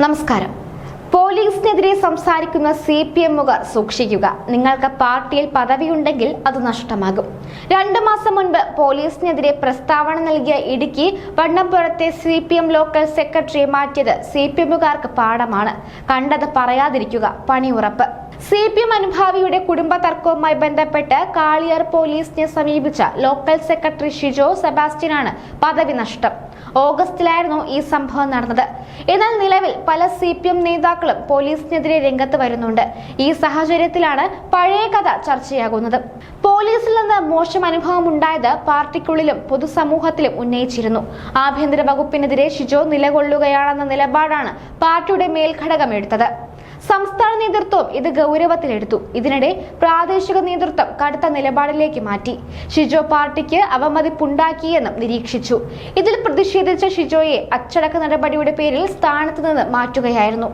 നമസ്കാരം പോലീസിനെതിരെ സംസാരിക്കുന്ന C P എമ്മുകാർ സൂക്ഷിക്കുക. നിങ്ങൾക്ക് പാർട്ടിയിൽ പദവിയുണ്ടെങ്കിൽ അത് നഷ്ടമാകും. രണ്ടു മാസം മുൻപ് പോലീസിനെതിരെ പ്രസ്താവന നൽകിയ ഇടുക്കി വണ്ണപ്പുറത്തെ സി പി എം ലോക്കൽ സെക്രട്ടറിയെ മാറ്റിയത് സി പി എമ്മുകാർക്ക് പാഠമാണ്. കണ്ടത് പറയാതിരിക്കുക പണിയുറപ്പ് സി പി എം അനുഭാവിയുടെ കുടുംബ തർക്കവുമായി ബന്ധപ്പെട്ട് കാളിയാർ പോലീസിനെ സമീപിച്ച ലോക്കൽ സെക്രട്ടറി ഷിജോ സെബാസ്റ്റ്യനാണ് പദവി നഷ്ടം. ഓഗസ്റ്റിലായിരുന്നു ഈ സംഭവം നടന്നത്. എന്നാൽ നിലവിൽ പല സി പി എം നേതാക്കളും പോലീസിനെതിരെ രംഗത്ത് വരുന്നുണ്ട്. ഈ സാഹചര്യത്തിലാണ് പഴയ കഥ ചർച്ചയാകുന്നത്. പോലീസിൽ നിന്ന് മോശം അനുഭവം ഉണ്ടായത് പാർട്ടിക്കുള്ളിലും പൊതുസമൂഹത്തിലും ഉന്നയിച്ചിരുന്നു. ആഭ്യന്തര വകുപ്പിനെതിരെ ഷിജോ നിലകൊള്ളുകയാണെന്ന നിലപാടാണ് പാർട്ടിയുടെ മേൽഘടകം എടുത്തത്. സംസ്ഥാന നേതൃത്വം ഇത് ഗൗരവത്തിലെടുത്തു. ഇതിനിടെ പ്രാദേശിക നേതൃത്വം കടുത്ത നിലപാടിലേക്ക് മാറ്റി. ഷിജോ പാർട്ടിക്ക് അവമതിപ്പുണ്ടാക്കിയെന്നും നിരീക്ഷിച്ചു. ഇതിൽ പ്രതിഷേധിച്ച ഷിജോയെ അച്ചടക്ക നടപടിയുടെ പേരിൽ സ്ഥാനത്ത് നിന്ന് മാറ്റുകയായിരുന്നു.